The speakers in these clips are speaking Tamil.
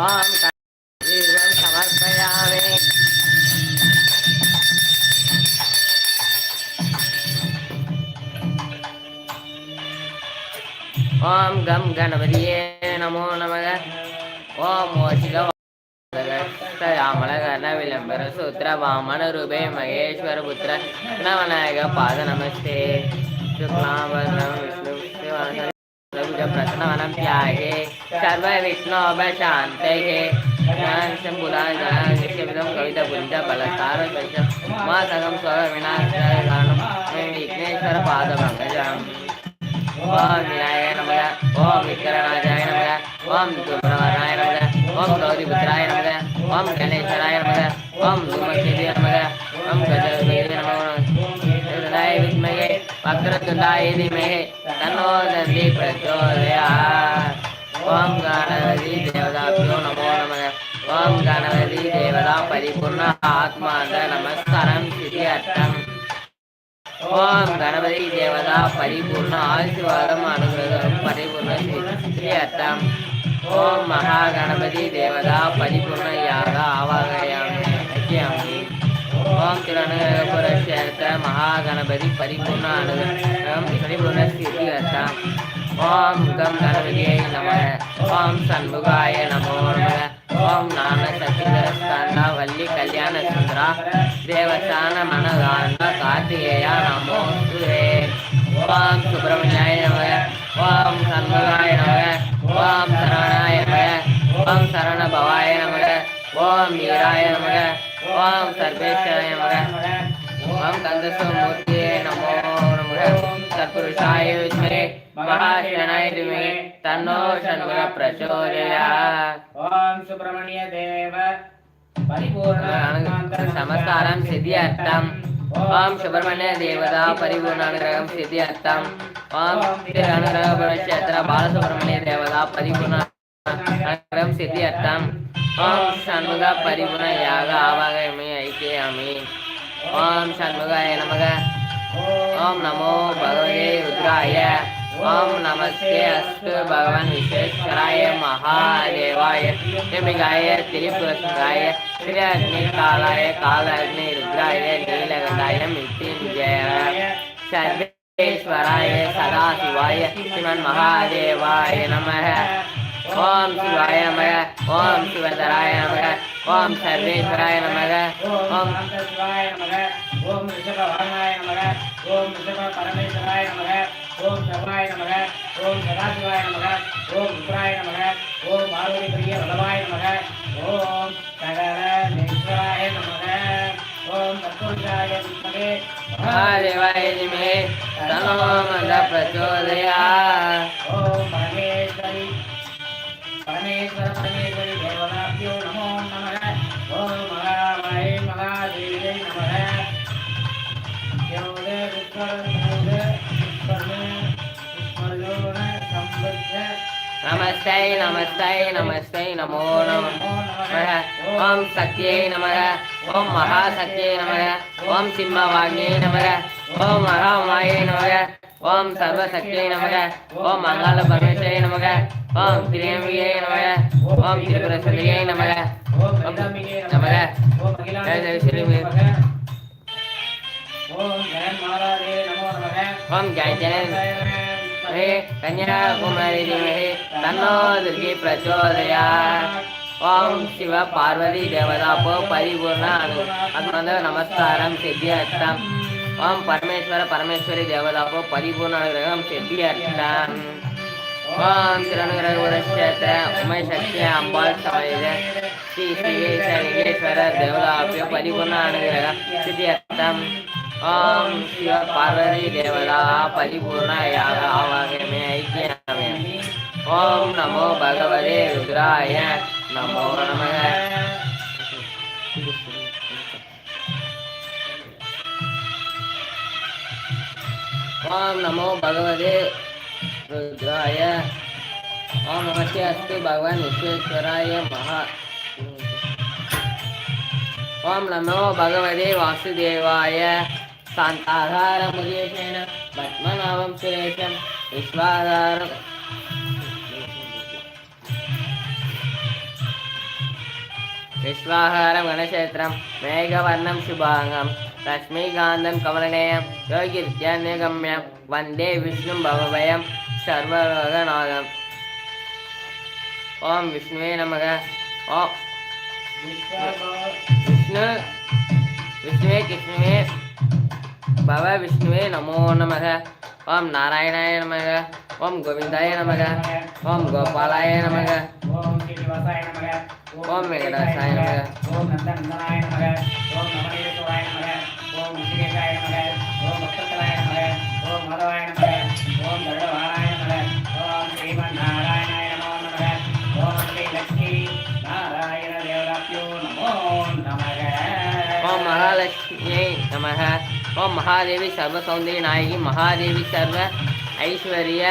ஓம் ஜீவம் சமர்ப்பயாமே ஓம் கம் கணபதியே நமோ நமக. ஓம் ஓஷிக கர்ண விளம்பர சூத்திர வாமன ரூபே மகேஸ்வர புத்திர நவநாயக பாத நமஸ்தே. சுக்லாம் விஷ்ணு प्रश्नवनप्याये सर्वविष्णोपशान्तये शम्भुदानशविधं कवितपुञ्जफलसारदशं मा सकं स्वरविनाशकारणं मे विघ्नेश्वरपादपङ्कजम् ॐ विनाय नमः ॐ विकरणाचाय नमः ॐ सुब्रह्मणाय नमः ॐ गौरीपुत्राय नमः ॐ गणेश्वराय नमः ॐ धूमक्षेत्रे नमः ॐ गजवे வக்ரதுண்டாயிதிமே தன்னோ தந்தி பிரச்சோதயா ஓம் கணபதி தேவதாபியோ நமோ நம ஓம் கணபதி தேவதா பரிபூர்ண ஆத்மாந்த நமஸ்காரம் சிதி அர்த்தம். ஓம் கணபதி தேவதா பரிபூர்ண ஆசீர்வாதம் அனுகிரகம் பரிபூர்ண சிதி ஓம் மகா கணபதி தேவதா பரிபூர்ண யாக ஆவாகயாம். ఓం తిరణపురస్యర్థ మహాగణపతి పరిపూర్ణ అనుగ్రహం పరిపూర్ణస్థితిగత ఓం గం గణపతియై నమ ఓం షణ్ముగాయ నమో నమ ఓం నామ సచిదస్థాన వల్లి కళ్యాణ సుందర దేవస్థాన మనగాండ కార్తికేయ నమో సురే ఓం సుబ్రహ్మణ్యాయ నమ ఓం షణ్ముగాయ నమ ఓం శరణాయ నమ ఓం శరణ భవ ஓம் ஈராய நமக ஓம் சர்வேஸ்வராய நமக. ஓம் கந்தசமூர்த்தியே நமோ நமக. சத்புருஷாய வித்மே மகாசனாய திமே தன்னோ சண்முக பிரச்சோதயா. ஓம் சுப்பிரமணிய தேவ பரிபூர்ண சமஸ்காரம் சித்தி அர்த்தம். ஓம் சுப்பிரமணிய தேவதா பரிபூர்ண அனுகிரகம் சித்தி அர்த்தம். ஓம் அனுகிரக பாலசுப்பிரமணிய தேவதா பரிபூர்ண அறம் சித்தி அர்த்தம் ஓம் சண்முக பரிபுணையாக ஆவாக இமை ஐக்கிய அமி ஓம் சண்முகாய நமக ஓம் நமோ பகவதே ருத்ராய ஓம் நமஸ்தே அஸ்து பகவான் விஸ்வேஸ்வராய மகாதேவாய நிமிகாய திரிபுரஸ்வராய ஸ்ரீ அக்னி காலாய கால அக்னி ருத்ராய நீலகண்டாய மித்தின் ஜெய சர்வேஸ்வராய சதாசிவாய சிவன் மகாதேவாய நமக ஓம் சிவாய நமக ஓம் சிவதராய நமக ஓம் சர்வேஸ்வராய நமக ஓம் சிவாய நமக ஓம் ரிஷபவானாய நமக ஓம் ரிஷப பரமேஸ்வராய நமக ஓம் சவாய நமக ஓம் சதாசிவாய நமக ஓம் ருத்ராய நமக ஓம் பார்வதி பிரிய வல்லவாய நமக ஓம் சகல நேஸ்வராய நமக ஓம் தத்துவாய வித்மகே மகாதேவாய திமே தன்னோ பிரச்சோதயா ஓம் சரஸ்வதீஸ்வரி தேவதாபியோ நமோ நமக ஓம் மகாமகை மகாதேவியை நமக யோக விஸ்வரூப விஸ்வரூப சம்பத்த நமஸ்தை நமஸ்தை நமஸ்தை நமோ நமோ. ஓம் சத்யை நமக ஓம் மகாசத்யை நமக ஓம் சிம்மவாங்கியை நமக ஓம் மகாமாயை நமக ஓம் சர்வசக்தியை நமக ஓம் மங்கள பரமேஸ்வரை நமக ஓம் திரியம்பிகே நமக. ஓம் திருபுரசுரியே நமக. ஓம் கலிதாம்பிகே நமக. ஓம் அகிலாண்டே நமக. ஓம் ஜெயன் மாலாதே நமோ நமக. ஓம் ஜெய ஜெயன் ஹே கன்யாகுமரி திமகே தன்னோ துர்கி பிரச்சோதயா ஓம் சிவ பார்வதி தேவதாபோ பரிபூர்ண அனு அனுந்த நமஸ்காரம் சித்தி ஓம் பரமேஸ்வர பரமேஸ்வரி தேவதாபோ பரிபூர்ண அனுகிரகம் சித்தி ஓம் திருநகரகுரக்ஷேத்திர உமை சக்தி அம்பாள் சாயுத ஸ்ரீ ஸ்ரீகேச லிங்கேஸ்வர தேவதாபிய பரிபூர்ண அனுகிரக சித்தியர்த்தம் ஓம் சிவ பார்வதி தேவதா பரிபூர்ண யாக ஆவாகமே ஐக்கியமே ஓம் நமோ பகவதே ருத்ராய நமோ நமக ஓம் நமோ பகவதே रुद्राय। नमस्ते अस्तु भगवान विश्वेश्वराय महा ओम नमो भगवते वासुदेवाय। पद्मनाभं सुरेशं विश्वाधारम् विश्वाहारं गणक्षेत्रं मेघवर्णं शुभाङ्गं लक्ष्मीकान्तं कमलनेयं योगिर्त्यन्यगम्यं वन्दे विष्णुं भवभयं சர்வரோகநாதம் ஓம் விஷ்ணுவே நமக ஓம் விஷ்ணு விஷ்ணுவே கிருஷ்ணுவே பவ விஷ்ணுவே நமோ நமக ஓம் நாராயணாய நமக ஓம் கோவிந்தாய நமக ஓம் கோபாலாய நமக ஓம் ஸ்ரீனிவாசாய நமக ஓம் வெங்கடாசாய நமக ஓம் நந்தநந்தனாய நமக ஓம் நவநீதேஸ்வராய நமக ஓம் முருகேசாய நமக ஓம் பக்தலாய நமக ஓம் மாதவாய நமக ஓம் தருடவார மகாலட்சுமியை நமக ஓம் மகாதேவி சர்வ சௌந்தரிய நாயகி மகாதேவி சர்வ ஐஸ்வர்ய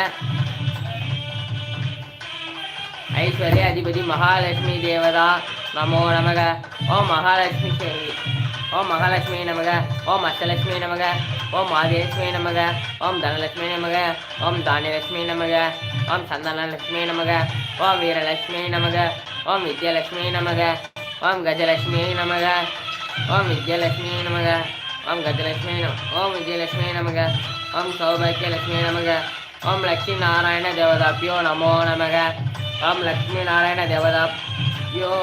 ஐஸ்வர்ய அதிபதி மகாலட்சுமி தேவதா நமோ நமக ஓம் மகாலட்சுமி சேவி ஓம் மகாலட்சுமி நமக ஓம் அஷ்டலட்சுமி நமக ஓம் ஆதிலட்சுமி நமக ஓம் தனலட்சுமி நமக ஓம் தானியலட்சுமி நமக ஓம் சந்தனலட்சுமி நமக ஓம் வீரலட்சுமி நமக ஓம் வித்யலட்சுமி நமக ஓம் கஜலட்சுமி நமக ஓம் விஜயலட்சுமி நமக. ஓம் கஜலட்சுமி நம ஓம் விஜயலட்சுமி நமக. ஓம் சௌபாக்கியலட்சுமி நமக. ஓம் லக்ஷ்மி நாராயண தேவதாப்பியோ நமோ நமக. ஓம் லக்ஷ்மி நாராயண தேவதாப்பியோ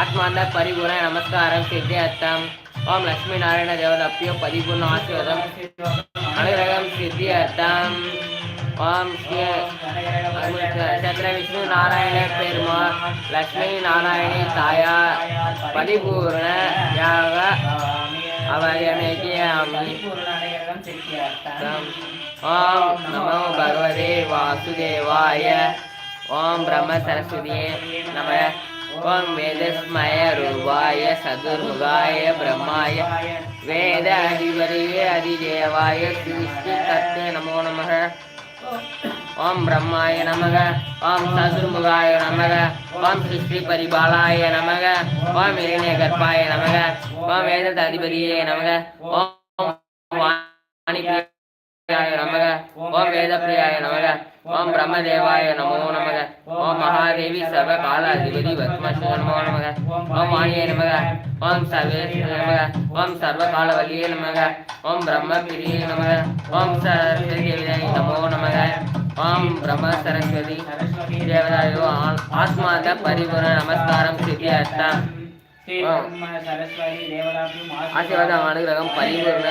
ஆத்மாந்த பரிபூர்ண நமஸ்காரம் சித்தியர்த்தம் ஓம் லக்ஷ்மி நாராயண தேவதாப்பியோ பரிபூர்ண ஆசீர்வாதம். அனுகிரகம் சித்தியர்த்தம் ஓம் ஸ்ரீ சந்திர விஷ்ணு நாராயண பெருமா லக்ஷ்மி நாராயணி தாயார் பரிபூர்ண யாக அவகமேகி ஓம் நமோ பகவதே வாசுதேவாய. ஓம் பிரம்ம சரஸ்வதியே நம. ஓம் வேதஸ்மய ரூபாய சதுர்முகாய பிரம்மாய. வேத அதிபதியே அதிதேவாய ஸ்ரீ தத்தே நமோ நமக. ஓம் பிரம்மாய நமக ஓம் சசுர்முகாய நமக ஓம் சிருஷ்டி பரிபாலாய நமக ஓம் இளைய கற்பாய நமக ஓம் வேதத அதிபதியே நமக ஓம் வாணிபிரியாய நமக ஓம் வேதப்பிரியாய நமக ஓம் பிரம்மதேவாய நமோ நமக. ஓம் மகாதேவி சர்வ காலாதிபதி பத்மஸ்ரீ நமோ நமக. ஓம் வாணியே நமக. ஓம் சர்வேஸ்வரி நமக. ஓம் சர்வ காலவல்லியே நமக. ஓம் பிரம்மபிரியே நமக. ஓம் சரஸ்வதி நமோ நமக. ஓம் பிரம்ம சரஸ்வதி தேவதாயோ ஆத்மாத பரிபூர்ண நமஸ்காரம் சித்தியர்த்தம் ஆசீர்வாதம் அனுகிரகம் பரிபூர்ண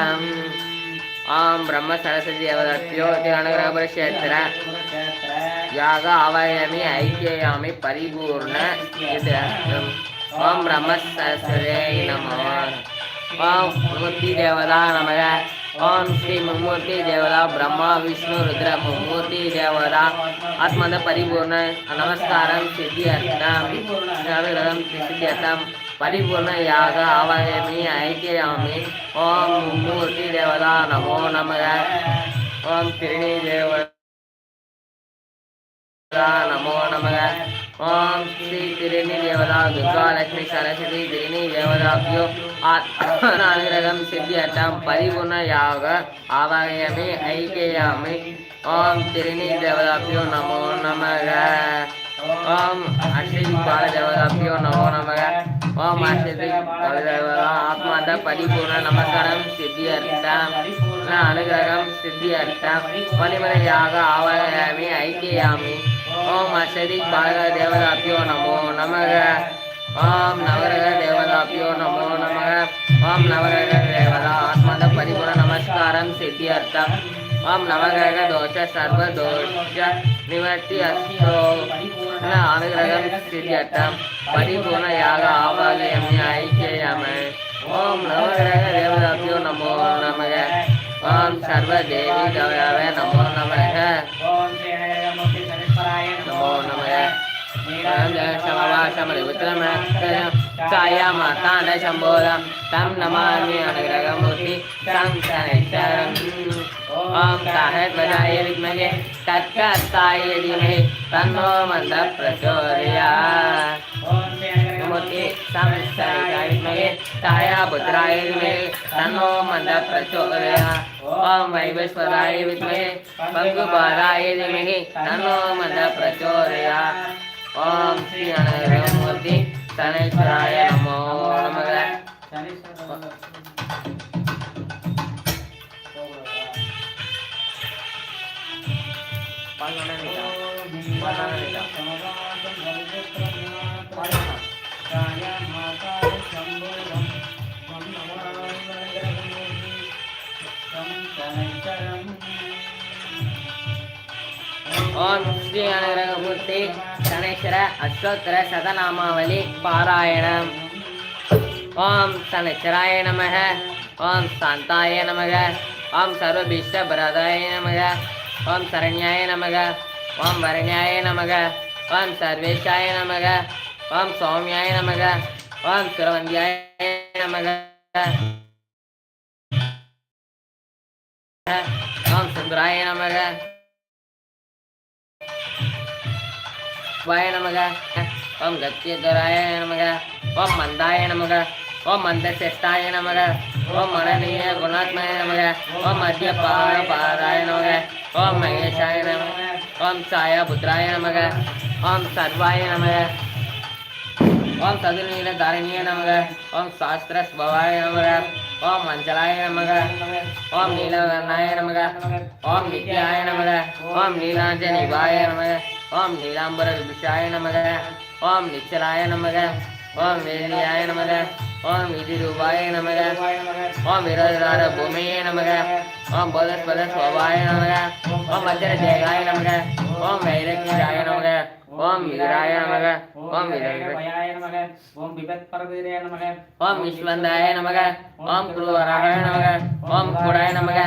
ஆம் பிரம்ம சரஸ்வதி தேவதாத்யோ அனுகிரக கஷேத்திர யாக அவயமி ஐக்கியாமி பரிபூர்ண சித்தியர்த்தம் ஓம் பிரம்ம சரஸ்வதே நமோ. ஓம் மூர்த்தி தேவதா நமக. ஓம் ஸ்ரீ மும்மூர்த்தி தேவதா பிரம்மா விஷ்ணு ருத்ர மும்மூர்த்தி தேவதா. ஆத்மத பரிபூர்ண நமஸ்காரம் சித்தியர்த்தம் அனுகிரகம் பரிபூர்ணயாக ஆவாயமி ஐக்கியாமி ஓம் மூர்த்தி தேவதா நமோ நமக. ஓம் திருநீ தேவதா நமோ நமக. ஓம் ஸ்ரீ திருநி தேவதா துர்கா லட்சுமி சரஸ்வதி திருநி தேவதாபியோ. ஆத்மநாகிரகம் சித்தி அட்டம் பரிபூர்ணயாக ஆவாயமி ஐக்கியாமி ஓம் திருநி தேவதாபியோ நமோ நமக. ஓம் அஸ்ரீ பால நமோ நமக. ஓம் ஆத்மாத பரிபூர்ண நமஸ்காரம் சித்தி அர்த்தம் அனுகிரகம் சித்தி அர்த்தம் பரிமலையாக ஆவயாமி ஐக்கியாமி ஓம் அசதி பாலக தேவதாபியோ நமோ நமக. ஓம் நவரக தேவதாபியோ நமோ நமக. ஓம் நவரக தேவதா. ஆத்மாத பரிபூர்ண நமஸ்காரம் சித்தி ओम नवग्रह दोष सर्वदोष निवर्ति अस्तु न अनुग्रहं सिद्ध्यर्थं परिपूर्ण याग आवाहयामि ऐक्ययामि ॐ नवग्रह देवताभ्यो नमो नमः ॐ सर्वदेवी देवयावे नमो नमः नमो नमः काया माता न शम्भोरं तं नमामि अनुग्रहमूर्ति तं शनैश्वरम् ॐ साहेध्वजाय विद्महे तत्कर्ताय धीमहि तन्नो मन्दः प्रचोदयात् मूर्ति संसारिकाय विद्महे ताया पुत्राय विद्महे तन्नो मन्दः प्रचोदयात् ॐ वैवस्वराय विद्महे ओम धीमहि तन्नो मन्दः ॐ श्री अनुग्रहमूर्ति சனீஸ்வராய நமோ நமக ஓம் ஸ்ரீ அனுகிரகமூர்த்தி சனேஸ்வர அஷ்டோத்தர சதநாமாவளி பாராயணம். ஓம் சனேஸ்வராய நமக. ஓம் சாந்தாய நமக. ஓம் சர்வபீஷ்ட பிரதாய நமக. ஓம் சரண்யாய நமக. ஓம் வரண்யாய நமக. ஓம் சர்வேஷாய நமக. ஓம் சௌமியாய நமக. ஓம் சுரவந்தியாய நமக. ஓம் சுந்தராய நமக. வாய நமக ஓம் கத்தியதுராய நமக ஓம் மந்தாய நமக ஓம் மந்தசிரஷ்டாய நமக ஓம் மனநீய குணாத்மய நமக ஓம் மத்திய பார பாராய நமக ஓம் மகேஷாய நமக ஓம் சாயா புத்திராய நமக ஓம் சர்வாய நமக ஓம் சதுர்நீல தாரணிய நமக ஓம் சாஸ்திர ஸ்வபாய நமக ஓம் மஞ்சளாய நமக ஓம் நீலவர்ணாய நமக ஓம் நித்யாய நமக ஓம் நீலாஞ்சனிவாய நமக ஓம் நீலாம்பர விபிஷாய நமக ஓம் நிச்சலாய நமக ஓம் வேலியாய நமக. ஓம் விதிரூபாய நமக ஓம் விரோதார பூமியே நமக ஓம் போதஸ்பத சோபாய நமக ஓம் வஜ்ர தேகாய நமக ஓம் வைரக்கியாய நமக ஓம் வீராய நமக ஓம் வீர ஓம் பிபத் பரவீரே நமக ஓம் விஸ்வந்தாய நமக ஓம் குருவராய நமக ஓம் குடாய நமக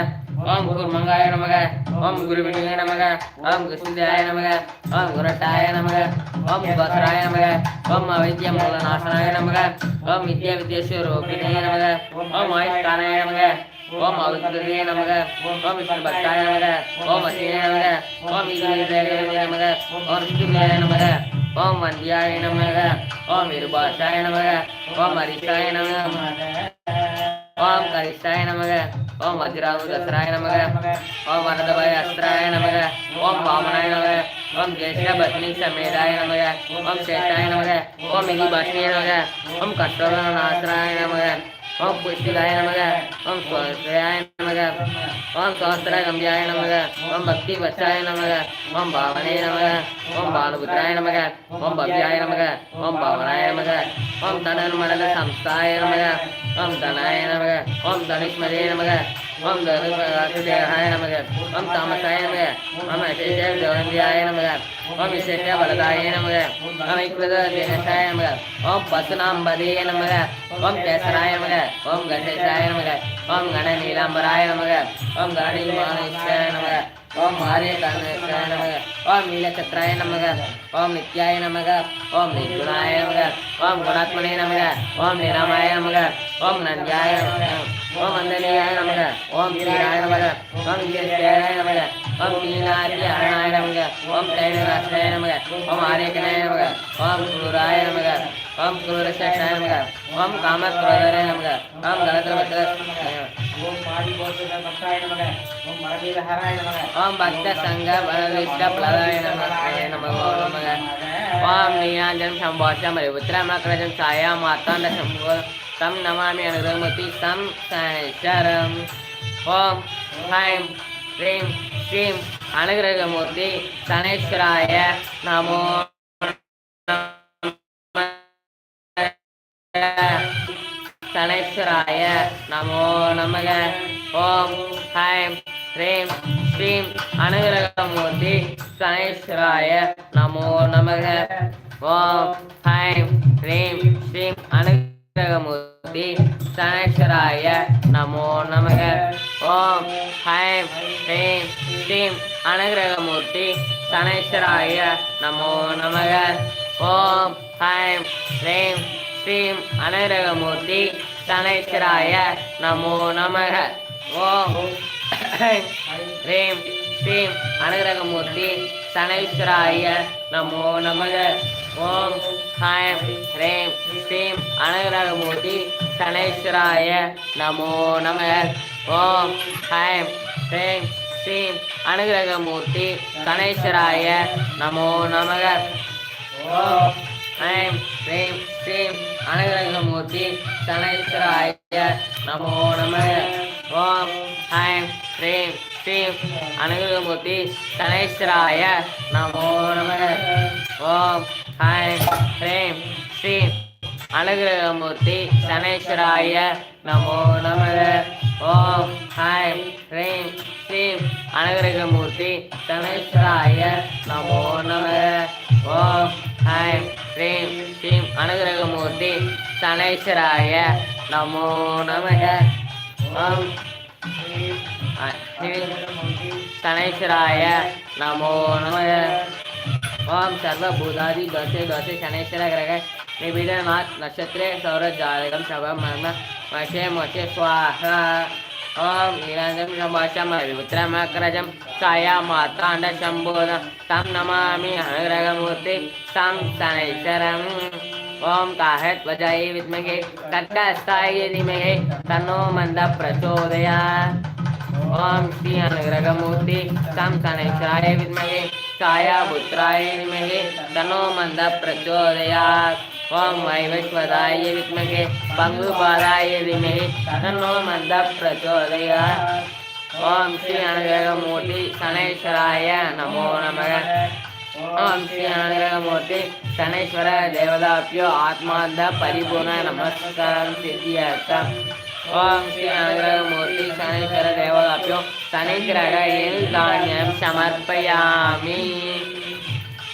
ஓம் குருமங்காய நமக ஓம் குருவிணிய நமக ஓம் கிருஷ்ணாய நமக ஓம் குரட்டாய நமக ஓம் பத்ராய நமக ஓம் அவைத்திய மூலநாசனாய நமக ஓம் வித்யா வித்யேஸ்வரூபிணிய நமக ஓம் ஆயுஷ்கானாய நமக ஓம் அவித்யே நமக ஓம் விஷ்ணு பக்தாய நமக ஓம் அசிய நமக ஓம் ஈஸ்வரிய நமக ஓம் விஷ்ணுவியாய நமக ஓம் வந்தியாய நமக ஓம் இருபாஷாய நமக ஓம் ஹரிஷாய நமக ஓம் கரிஷ்டாய நமக ஓம் வஜ்ராவு தசராய நமக ஓம் வரதபாய அஸ்திராய நமக ஓம் வாமனாய நமக ஓம் ஜேஷ்ட பத்னி சமேதாய நமக ஓம் சேஷாய நமக ஓம் மிகி பாஷ்ணிய நமக ஓம் புஷ்டிதாய நமக ஓம் புஷ்டிகாய நமக ஓம் சுவாஸ்திர கம்பியாய நமக ஓம் பக்தி வச்சாய நமக ஓம் பாவனே நமக ஓம் பாலபுத்திராய நமக ஓம் பவ்யாய நமக ஓம் பாவனாய நமக ஓம் தனன்மடல சம்ஸ்தாய நமக ஓம் தனாய நமக ஓம் தனுஷ்மதே நமக ஓம் தனுஷேகாய நமக ஓம் தாமசாய நமக ஓம் அசேஷ கௌரந்தியாய நமக ஓம் விசேஷ வலதாய நமக ஓம் ஐக்கிருத தினசாய நமக ஓம் பசுநாம்பதே நமக ஓம் கேசராய நமக ஓம் கணேசாய நமக ஓம் கண நீலாம்பராய நமக ஓம் கணீமானேஷாய நமக ஓம் ஆரிய கணேசாய நமக ஓம் நீலச்சத்ராய நமக ஓம் நித்யாய நமக ஓம் நிர்குணாய நமக ஓம் குணாத்மனே நமக ஓம் நிராமாய நமக ஓம் நந்தியாய நமக ஓம் அந்தனியாய நமக ஓம் ஸ்ரீராய நமக ஓம் ஈஸ்வராய நமக ஓம் நீலாரிய அரணாய நமக ஓம் தைலராஷ்டாய நமக ஓம் ஆரியகனாய நமக ஓம் குருராய நமக ஓம் குருரசேஷாய நமக ஓம் காமக்ரோதராய நமக ஓம் கலத்திரபத்திர ஓம் பாடி போசுக பக்தாய நமக ஓம் மரவீரஹராய நமக ஓம் பக்த சங்க பலவிஷ்ட பிரதாய நமக நமக நமக ஓம் நீலாஞ்சனம் சம்போஷம் ரிபுத்திரமக்ரஜம் சாயா மாத்தாண்ட சம்போ தம் நமாமி அனுகிரகமூர்த்தி தம் சரம் ஓம் ஹைம் ஹ்ரீம் ஸ்ரீம் அனுகிரகமூர்த்தி சனேஸ்வராய நமோ சனேஸ்வராய நமோ நமக ஓம் ஹைம் ஹ்ரீம் ஸ்ரீம் அனுகிரகமூர்த்தி சனேஸ்வராய நமோ நமக ஓம் ஹைம் ஹ்ரீம் ஸ்ரீம் அனுகிரகமூர்த்தி சனேஸ்வராய நமோ நமக. ஓம் ஹைம் ஹ்ரீம் ஸ்ரீம் அனுகிரகமூர்த்தி சனேஸ்வராய நமோ நமக. ஓம் ஹைம் ஹ்ரீம் ஸ்ரீம் அனுகிரகமூர்த்தி சனேஸ்வராய நமோ நமக. ஓம் ஹ்ரீம் ஸ்ரீம் அனுகிரகமூர்த்தி சனேஸ்வராய நமோ நமக. ஓம் ஹைம் ஹ்ரீம் ஸ்ரீம் அனுகிரகமூர்த்தி சனேஸ்வராய நமோ நம ஓம் ஹாயம் ஹ்ரீம் ஸ்ரீம் அனுகிரகமூர்த்தி சனேஸ்வராய நமோ நமக. ஓம் ஐம் ஸ்ரீம் ஸ்ரீம் அனுகிரகமூர்த்தி சனேஸ்வராய நமோ நம ஓம் ஐம் ஸ்ரீம் ஸ்ரீம் அனுகிரகமூர்த்தி சனேஸ்வராய நமோ நம ஓம் ஐம் ஸ்ரீம் ஸ்ரீ அனுகிரகமூர்த்தி சனேஸ்வராய நமோ நம ஓம் ஹாய் ஸ்ரீம் ஸ்ரீம் அனுகிரகமூர்த்தி சனேஸ்வராய நமோ நம ஓம் ஹாய் ஸ்ரீம் ஸ்ரீம் அனுகிரகமூர்த்தி சனேஸ்வராய நமோ நம ஓம் சனேஸ்வராய நமோ நம ओम सर्वभूतादि दशे दशे शनेश्वर ग्रह निबिडनाथ नक्षत्रे सौरजालकं शवं मम वशे मोचे स्वाहा ओम नीरञ्जं शम्भाषं विपुत्रमग्रजं छाया माताण्ड शम्भोदं तं नमामि अनुग्रहमूर्ति तं शनैश्वरम् ओम काहत्वजाय विद्महे कर्कस्थाय धीमहि तन्नो मन्द प्रचोदयात् ओम श्री अनुग्रहमूर्ति तं शनैश्वराय विद्महे छायापुत्राय धीमहि तनो मन्द प्रचोदयात् ॐ वैवस्वताय विद्महे पङ्गुपादाय धीमहि तन्नो मन्द प्रचोदयात् ॐ श्री अनुग्रहमूर्ति शनैश्वराय नमो नमः ॐ श्री अनुग्रहमूर्ति शनैश्वर देवताभ्यो आत्मान्त परिपूर्ण नमस्कारं सिद्ध्यर्थम् ઓમ શ્રી આગ્રહમૂર્તિ શનૈશ્વર દેવો આપ્યો શનિગ્રહે ધાન્યમ સમર્પયામિ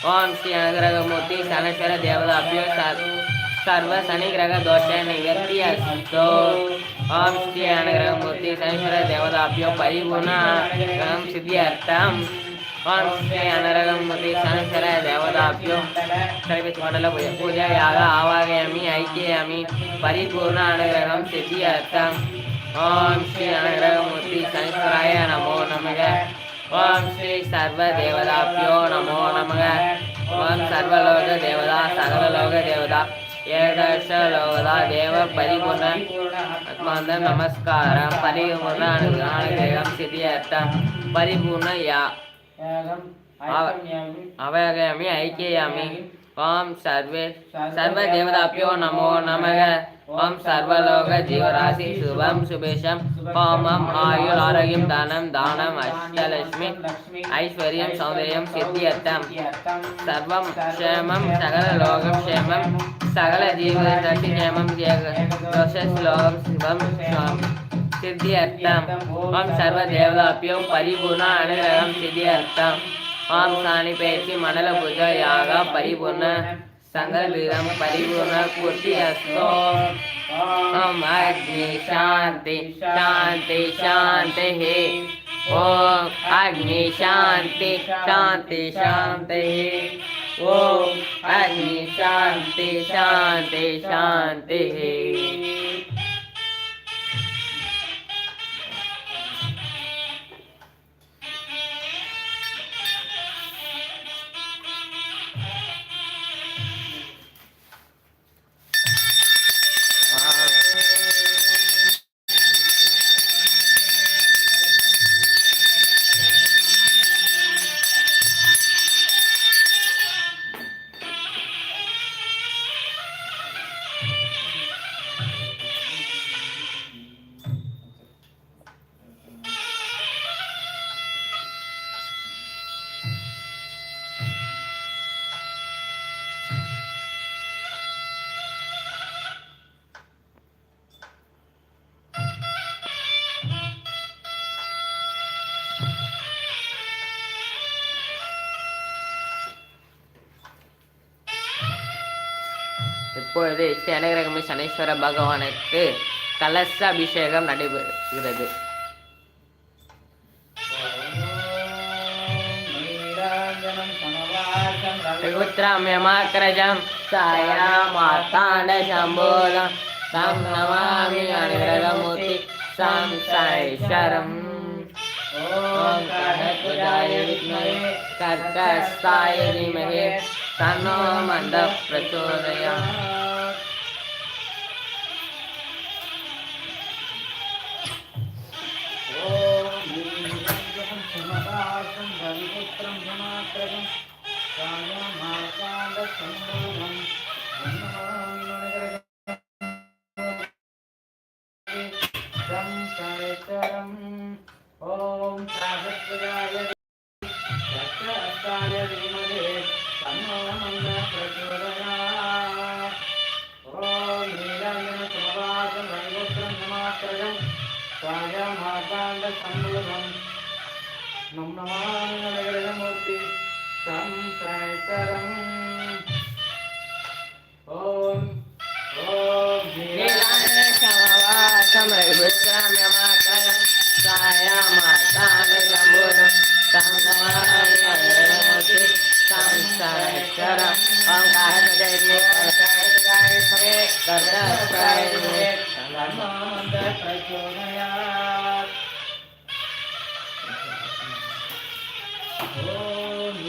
ઓમ શ્રી આગ્રહમૂર્તિ શનૈશ્વર દેવો આપ્યો સર્વ શનિગ્રહ દોષ નિવૃત્તિ અસ્તો ઓમ શ્રી અનુગ્રહમૂર્તિ શનૈશ્વર દેવો આપ્યો પરિપૂર્ણ સિદ્ધિ અર્થમ ಶ್ರೀ ಅನರಗಂ ಮತಿ ಸಂಸರ ದೇವದಾಭ್ಯೋ ಸರ್ವಿಸ್ ಮಾಡಲು ಪೂಜಾಯಾಗ ಆವಾಗಯಾಮಿ ಐಕ್ಯಯಾಮಿ ಪರಿಪೂರ್ಣ ಅನುಗ್ರಹಂ ಸಿದ್ಧಿ ಅರ್ಥಂ ಓಂ ಶ್ರೀ ಅನಗ್ರಹಮೂರ್ತಿ ಸಂಸ್ಕರಾಯ ನಮೋ ನಮಗ ಓಂ ಶ್ರೀ ಸರ್ವ ದೇವದಾಭ್ಯೋ ನಮೋ ನಮಗ ಓಂ ಸರ್ವಲೋಕ ದೇವದಾ ಸರ್ವಲೋಕ ದೇವದಾ ಏಕದಶ ಲೋಕದ ದೇವ ಪರಿಪೂರ್ಣ ಆತ್ಮಾಂದ ನಮಸ್ಕಾರ ಪರಿಪೂರ್ಣ ಅನುಗ್ರಹ அவயகமி ஐக்கியாமி ஓம் சர்வே சர்வ தேவதாபியோ நமோ நமக ஓம் சர்வலோக ஜீவராசி சுபம் சுபேஷம். ஹோமம் ஆயுள் ஆரோக்கியம் தானம் தானம் அஷ்டலட்சுமி ஐஸ்வர்யம் சௌந்தரியம் சித்தியர்த்தம். சர்வம் க்ஷேமம் சகல லோகம் க்ஷேமம். சகல ஜீவராசி க்ஷேமம் லோகம் சுபம் சித்தியர்த்தம். ஓம் சர்வ தேவதாபியம் பரிபூர்ண அனுகிரகம் சித்தியர்த்தம். ஓம் சாணி பேச்சு மண்டல பூஜா யாக பரிபூர்ண पूर्ति अस्तु। ॐ अग्नि शान्ति शान्ति, शान्तिः। ॐ अग्नि शान्ति शान्ति, शान्तिः। ॐ अग्नि शान्ति शान्ति, शान्तिः। இப்பொழுது ஸ்ரீ அனுகிரகமி சனீஸ்வர பகவானுக்கு கலச அபிஷேகம் நடைபெறுகிறது त्रिपुत्रम्यमाक्रजं छाया मार्ताण्डशम्भोदं तं नमामि अनुग्रहमूर्ति सं सैश्वरम् ॐ कर्णकुजाय विद्महे कर्कस्थाय धीमहि तन्नो मन्दः प्रचोदयात् നമ നമ നഗരമൂർത്തി സംസാരം கர்த்தாய கர்த்தாய கர்மாமந்த பிரச்சோதயாத் ஓம்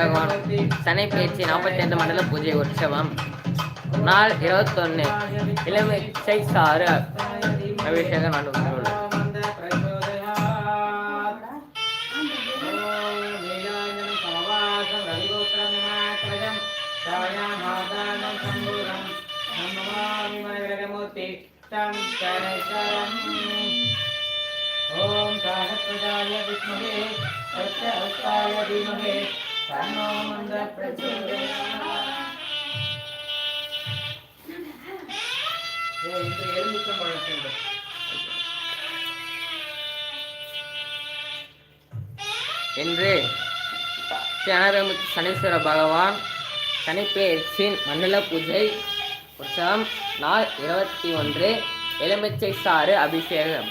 பகவான் சனை பயிற்சி நாற்பத்தி ஐந்து மண்டல பூஜை உற்சவம். நாள் இருபத்தொன்னு. இளமிச்சை சாறு. அபிஷேகம் நடுவில் ஓம் காகத்வஜாய வித்மகே சத்யஹஸ்தாய தீமகே. என்று சனகரமுத்தி சனீஸ்வர பகவான் சனிப்பெயர்ச்சியின் மண்டல பூஜை உற்சவம் நாள் இருபத்தி ஒன்று எலுமிச்சை சாறு அபிஷேகம்.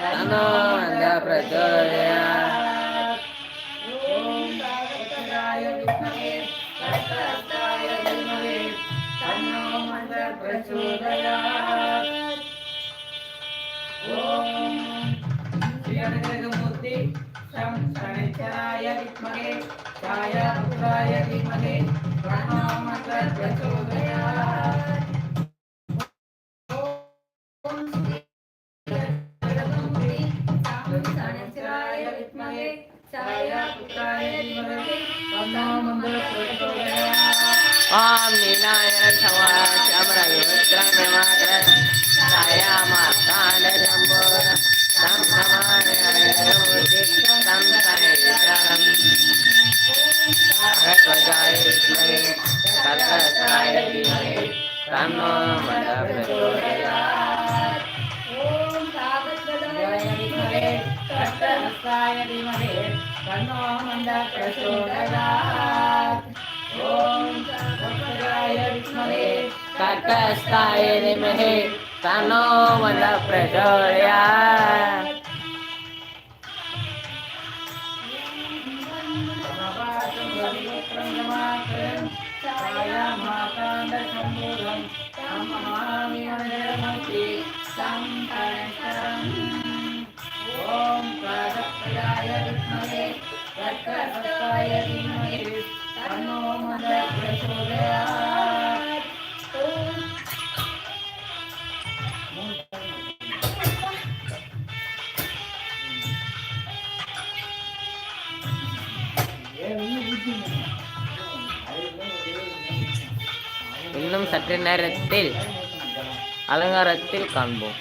அபிஷேகம் நடைபெறுகிறது மாதாண்டம் சம்பூரம் தம் வித்மகே சத்யஸ்தாய தீமகி தன்னோ எல்லோரும் பிரச்சோதயாத். வித்மகே சாயா புத்தாய தீமகே தன்னாமந்த ஓம் நீலாய சமாச்சாமர யோத்ரமே மாதர சாயா மாத்தான ஜம்போர சம்சமாய யோதிஷ்டம் சம்சனே விசாரம் அரத்வஜாய வித்மகே கத்தசாய தீமகே தன்னோ மத பிரச்சோதயா धीमहि तन्नो मन्दः प्रचोदयात् ॐ तत्पुरुषाय विद्महे तत्तस्ताय धीमहि तन्नो प्रचोदयात् சற்று நேரத்தில் அலங்காரத்தில் காண்போம்.